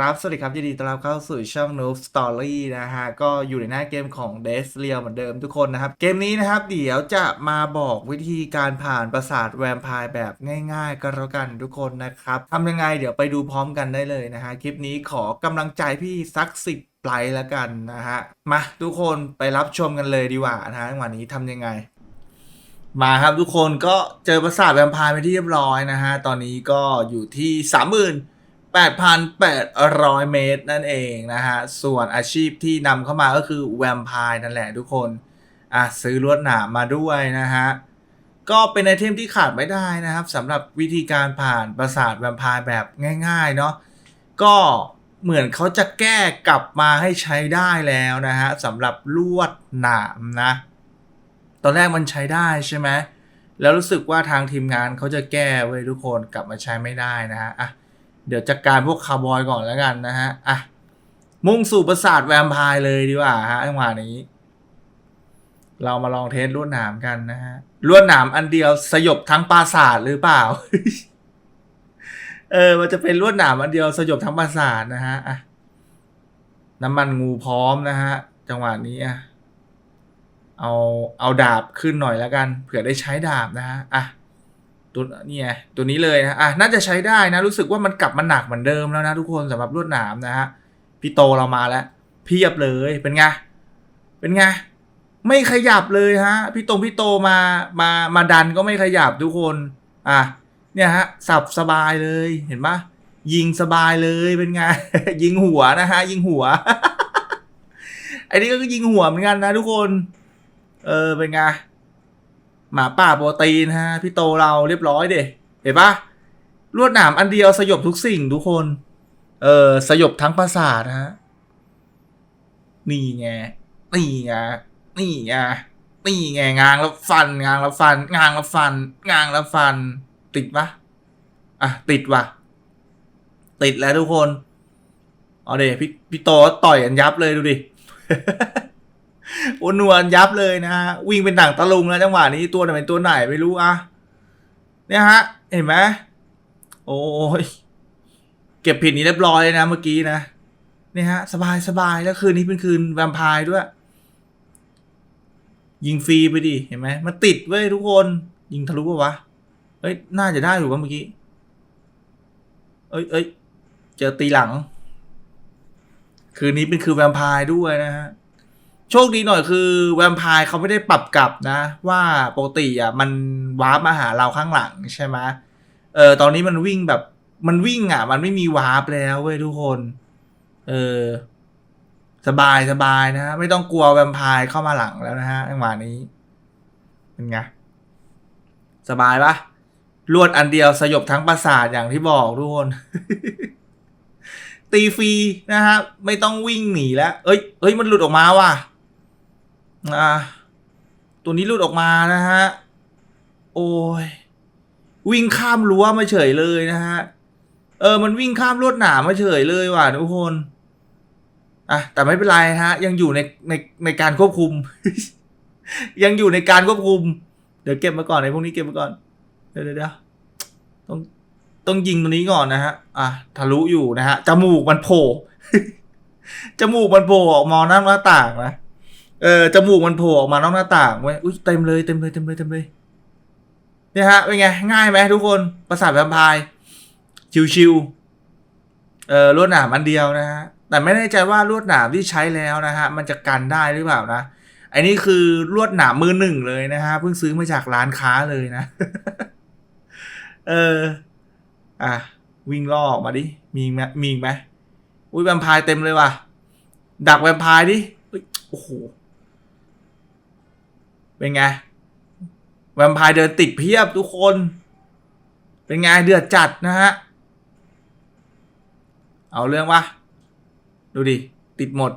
ครับ สวัสดีครับ ยินดีต้อนรับเข้าสู่ช่อง Noob Story นะฮะ ก็อยู่ในหน้าเกมของ d e s r e a l เหมือนเดิมทุกคนนะครับ เกมนี้นะครับ เดี๋ยวจะมาบอกวิธีการผ่านปราสาทแวมไพร์แบบง่าย ๆ ก็แล้วกันทุกคนนะครับทำยังไงเดี๋ยวไปดูพร้อมกันได้เลยนะฮะ คลิปนี้ขอกำลังใจพี่สักสิบไลค์แล้วกันนะฮะ มาทุกคนไปรับชมกันเลยดีกว่านะฮะวันนี้ทำยังไง มาครับทุกคนก็เจอปราสาทแวมไพร์ไปที่เรียบร้อยนะฮะ ตอนนี้ก็อยู่ที่สามหมื่น 8,800 เมตรนั่นเองนะฮะ ส่วนอาชีพที่นำเข้ามาก็คือแวมไพร์นั่นแหละทุกคน อะซื้อลวดหนามมาด้วยนะฮะ ก็เป็นไอเทมที่ขาดไม่ได้นะครับสำหรับวิธีการผ่านปราสาทแวมไพร์แบบง่ายๆเนาะ ก็เหมือนเขาจะแก้กลับมาให้ใช้ได้แล้วนะฮะสำหรับลวดหนามนะ ตอนแรกมันใช้ได้ใช่ไหมแล้วรู้สึกว่าทางทีมงานเขาจะแก้ไว้ยทุกคนกลับมาใช้ไม่ได้นะฮะอะ เดี๋ยวจัดการพวกคาร์บอยก่อนแล้วกันนะฮะ อะ มุ่งสู่ปราสาทแวมไพร์เลยดีกว่าฮะจังหวะนี้ เรามาลองเทสลวดหนามกันนะฮะลวดหนามอันเดียวสยบทั้งปราสาทหรือเปล่า เออ มันจะเป็นลวดหนามอันเดียวสยบทั้งปราสาทนะฮะ อะ น้ำมันงูพร้อมนะฮะ จังหวะนี้อะ เอา เอาดาบขึ้นหน่อยแล้วกัน เผื่อได้ใช้ดาบนะฮะ อะ ตัวนี่ไงตัวนี้เลยนะอะน่าจะใช้ได้นะ รู้สึกว่ามันกลับมาหนักเหมือนเดิมแล้วนะทุกคนสำหรับลวดหนามนะฮะพี่โตเรามาแล้วเพียบเลยเป็นไงเป็นไงไม่ขยับเลยฮะพี่ตรงพี่โตมามามาดันก็ไม่ขยับทุกคนอะเนี่ยฮะสับสบายเลยเห็นปะยิงสบายเลยเป็นไงยิงหัวนะฮะยิงหัวไอ้นี่ก็ยิงหัวเหมือนกันนะทุกคน เออเป็นไง หมาป่าโปรตีนฮะพี่โตเราเรียบร้อยเด็เห็นปะลวดหนามอันเดียวสยบทุกสิ่งทุกคน เออสยบทั้งปราสาทฮะนี่ไงนี่ไงนี่ไงนี่ไงงางแล้วฟัน งางแล้วฟัน งางแล้วฟัน งางแล้วฟัน ติดปะอะติดว่ะ ติดแล้วทุกคนเอาเดี๋ยวพี่พี่โตต่อยกันยับเลยดูดิ อนวลยับเลยนะฮะวิ่งเป็นหนังตะลุงแล้วจังหวะนี้ตัวไหนเป็นตัวไหนไม่รู้อะเนี่ยฮะ เห็นไหมโอ้ยเก็บผิดนี้เรียบร้อยเลยนะเมื่อกี้นะเนี่ยฮะ สบายสบายแล้วคืนนี้เป็นคืนแวมไพร์ด้วย ยิงฟรีไปดิเห็นไหมมันติดเว้ยทุกคน ยิงทะลุปะวะเอ้ยน่าจะได้อยู่ป่ะเมื่อกี้ เอ้ยเอ้ยเจอตีหลัง คืนนี้เป็นคืนแวมไพร์ด้วยนะฮะ โชคดีหน่อยคือแวมไพร์เขาไม่ได้ปรับกลับนะ ว่าปกติอะมันวาร์ปมาหาเราข้างหลังใช่ไหมเออตอนนี้มันวิ่งแบบมันวิ่งอะ มันไม่มีวาร์ปแล้วเว้ยทุกคน เออสบายสบายนะฮะไม่ต้องกลัวแวมไพร์เข้ามาหลังแล้วนะฮะจังหวะนี้เป็นไงสบายปะลวดอันเดียวสยบทั้งปราสาทอย่างที่บอกทุกคน ตีฟรีนะฮะไม่ต้องวิ่งหนีแล้ว เอ้ย เอ้ยมันหลุดออกมาว่ะ อ่าตัวนี้หลุดออกมานะฮะ โอ้ย วิ่งข้ามรั้วมาเฉยเลยนะฮะ เออ มันวิ่งข้ามลวดหนามมาเฉยเลยว่ะทุกคน อะ แต่ไม่เป็นไรฮะ ยังอยู่ในในในการควบคุม ยังอยู่ในการควบคุม เดี๋ยวเก็บมาก่อนในพวกนี้เก็บมาก่อน เดี๋ยวเดี๋ยวต้องต้องยิงตัวนี้ก่อนนะฮะ อะ ทะลุอยู่นะฮะ จมูกมันโผล่ จมูกมันโผล่ออกมานอกหน้าต่างนะ เออจมูกมันโผล่ออกมานอกหน้าต่างเว้ยอุ้ยเต็มเลยเต็มเลยเต็มเลยเต็มเลยเนี่ยฮะเป็นไงง่ายไหมทุกคนประสาทแวมไพร์ชิวๆเออลวดหนามอันเดียวนะฮะแต่ไม่แน่ใจว่าลวดหนามที่ใช้แล้วนะฮะมันจะกันได้หรือเปล่านะอันนี้คือลวดหนามมือหนึ่งเลยนะฮะเพิ่งซื้อมาจากร้านค้าเลยนะ เอออะวิ่งล่อออกมาดิมีไหมมีไหมอุ้ยแวมไพร์เต็มเลยว่ะดักแวมไพร์ดิโอ้โห เป็นไง แวมไพร์เดินติดเพียบทุกคน เป็นไงเดือดจัดนะฮะ เอาเรื่องวะดูดิ ติดหมด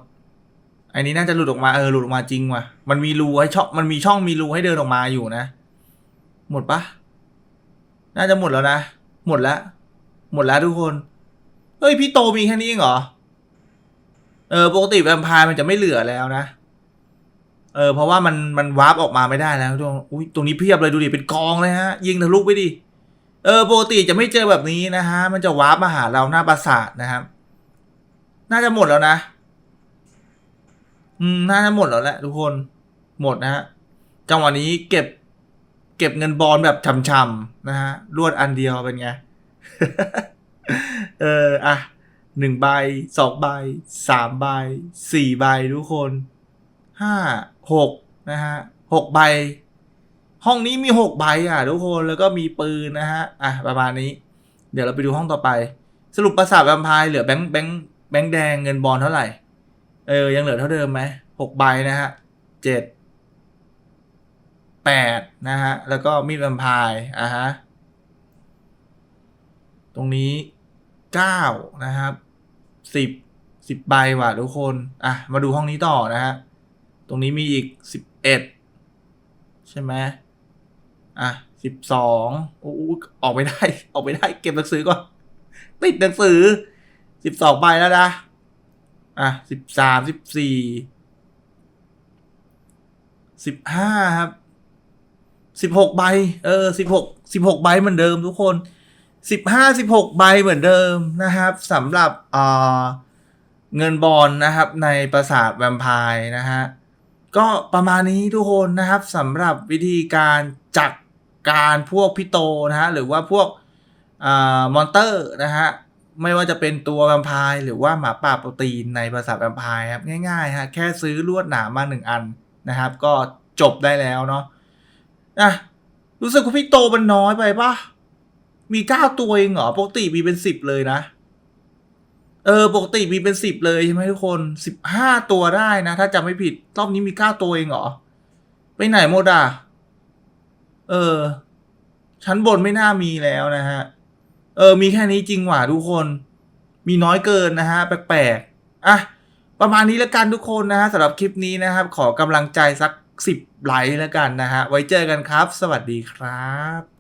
อันนี้น่าจะหลุดออกมาเออหลุดออกมาจริงว่ะ มันมีรูให้ช่องมันมีช่องมีรูให้เดินออกมาอยู่นะ หมดปะน่าจะหมดแล้วนะ หมดแล้ว หมดแล้วทุกคน เฮ้ย พี่โตมีแค่นี้เองเหรอ เออ ปกติแวมไพร์มันจะไม่เหลือแล้วนะ เออเพราะว่ามันมันวาร์ปออกมาไม่ได้แล้วตรงอุ้ยตรงนี้เพียบเลยดูดิเป็นกองเลยฮะ ยิงทะลุไปดิเออปกติจะไม่เจอแบบนี้นะฮะ มันจะวาร์ปมาหาเราหน้าปราสาทนะครับ น่าจะหมดแล้วนะ อืมน่าจะหมดแล้วแหละทุกคนหมดนะฮะจังหวะนี้เก็บ เก็บเงินบอลแบบช่ำๆนะฮะรวดอันเดียวเป็นไง เอออะหนึ่งใบสองใบสามใบสี่ใบทุกคน ห้าหกนะฮะหกใบ ห้องนี้มีหกใบอะทุกคนแล้วก็มีปืนนะฮะอะประมาณนี้ เดี๋ยวเราไปดูห้องต่อไป สรุปประสาทแวมไพร์เหลือแบงค์แบงค์แบงค์แดงเงินบอลเท่าไหร่ เออ ยังเหลือเท่าเดิมไหมหกใบนะฮะเจ็ดแปดนะฮะ แล้วก็มีดแวมไพร์อะฮะ ตรงนี้เก้านะครับสิบสิบใบว่ะทุกคน อะ มาดูห้องนี้ต่อนะฮะ ตรงนี้มีอีกสิบเอ็ดใช่ไหมอะสิบสองโอ้ออกไม่ได้ ออกไม่ได้ เก็บหนังสือก่อน ติดหนังสือสิบสองใบแล้วนะ อะสิบสามสิบสี่สิบห้าครับสิบหกใบ เออสิบหกสิบหกใบเหมือนเดิมทุกคนสิบห้าสิบหกใบเหมือนเดิมนะครับสำหรับเอ่าเงินบอลนะครับในปราสาทแวมไพร์นะฮะ ก็ประมาณนี้ทุกคนนะครับสำหรับวิธีการจัดการพวกพิโตนะฮะหรือว่าพวกอมอนเตอร์นะฮะไม่ว่าจะเป็นตัวแวมพร์หรือว่าหมาป่าโปรตีนในปราสาแวมพร์ครับง่ายๆฮะแค่ซื้อลวดหนามมาหนึ่งอันนะครับ ก็จบได้แล้วเนาะอะรู้สึกว่าพี่โตมันน้อยไปปะมีเก้าตัวเองเหรอปกติมีเป็นสิบเลยนะ เออปกติมีเป็นสิบเลยใช่ไหมทุกคนสิบห้าตัวได้นะ ถ้าจำไม่ผิด รอบนี้มีเก้าตัวเองเหรอ ไปไหนหมดอะเออ ชั้นบนไม่น่ามีแล้วนะฮะ เออ มีแค่นี้จริงหว่าทุกคน มีน้อยเกินนะฮะ แปลกๆ อะ ประมาณนี้แล้วกันทุกคนนะฮะสำหรับคลิปนี้นะครับ ขอกำลังใจสักสิบไลค์แล้วกันนะฮะ ไว้เจอกันครับ สวัสดีครับ